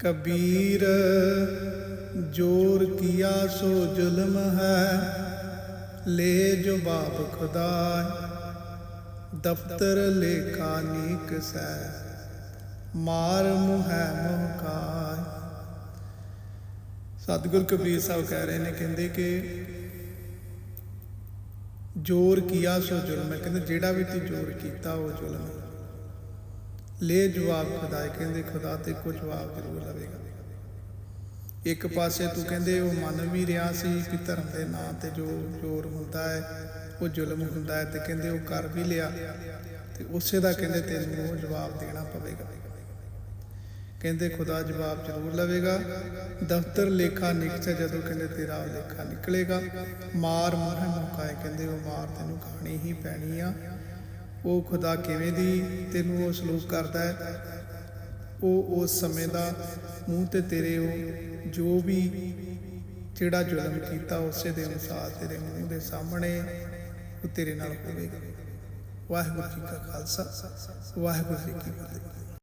ਕਬੀਰ, ਜੋਰ ਕੀਆ ਸੋ ਜ਼ੁਲਮ ਹੈ, ਲੈ ਜਵਾਬ ਖੁਦਾ ਦਫਤਰ ਲੇਖਾ ਨੀਕ ਸੈ ਮਾਰ ਮੁਹੈ ਮੁਹਕਾਇ ਸਤਿਗੁਰ ਕਬੀਰ ਸਾਹਿਬ ਕਹਿ ਰਹੇ ਨੇ, ਕਹਿੰਦੇ ਕਿ ਜੋਰ ਕੀਆ ਸੋ ਜ਼ੁਲਮ ਹੈ, ਕਹਿੰਦੇ ਜਿਹੜਾ ਵੀ ਤੂੰ ਜੋਰ ਕੀਤਾ ਉਹ ਜ਼ੁਲਮ ਹੈ। ਲੈ ਜਵਾਬ ਖੁਦਾ ਹੈ, ਕਹਿੰਦੇ ਖੁਦਾ ਤੇ ਕੋਈ ਜਵਾਬ ਜ਼ਰੂਰ ਲਵੇਗਾ ਇੱਕ ਪਾਸੇ ਤੂੰ ਕਹਿੰਦੇ ਉਹ ਮੰਨ ਵੀ ਰਿਹਾ ਸੀ ਕਿ ਧਰਮ ਦੇ ਨਾਂ ਤੇ ਜੋ ਜ਼ੋਰ ਹੁੰਦਾ ਹੈ ਉਹ ਜ਼ੁਲਮ ਹੁੰਦਾ ਹੈ ਤੇ ਕਹਿੰਦੇ ਉਹ ਕਰ ਵੀ ਲਿਆ ਤੇ ਉਸੇ ਦਾ ਕਹਿੰਦੇ ਤੈਨੂੰ ਉਹ ਜਵਾਬ ਦੇਣਾ ਪਵੇਗਾ। ਕਹਿੰਦੇ ਖੁਦਾ ਜਵਾਬ ਜ਼ਰੂਰ ਲਵੇਗਾ ਦਫ਼ਤਰ ਲੇਖਾ ਨਿਕਚੇ ਜਦੋਂ ਕਹਿੰਦੇ ਤੇਰਾ ਲੇਖਾ ਨਿਕਲੇਗਾ ਮਾਰ ਮੋਹ ਮੁਕਾਏ ਕਹਿੰਦੇ ਉਹ ਮਾਰ ਤੈਨੂੰ ਖਾਣੀ ਹੀ ਪੈਣੀ ਆ। ਉਹ ਖੁਦਾ ਕਿਵੇਂ ਦੀ ਤੈਨੂੰ ਉਹ ਸਲੂਕ ਕਰਦਾ ਹੈ? ਉਹ ਉਸ ਸਮੇਂ ਦਾ ਮੂੰਹ ਤੇ ਤੇਰੇ ਉਹ ਜੋ ਵੀ ਜਿਹੜਾ ਜ਼ੁਲਮ ਕੀਤਾ ਉਸੇ ਦੇ ਅਨੁਸਾਰ ਤੇਰੇ ਮੂੰਹ ਦੇ ਸਾਹਮਣੇ ਉਹ ਤੇਰੇ ਨਾਲ ਹੋਵੇਗਾ। ਵਾਹਿਗੁਰੂ ਜੀ ਕਾ ਖਾਲਸਾ, ਵਾਹਿਗੁਰੂ ਜੀ ਕੀ ਫਤਿਹ।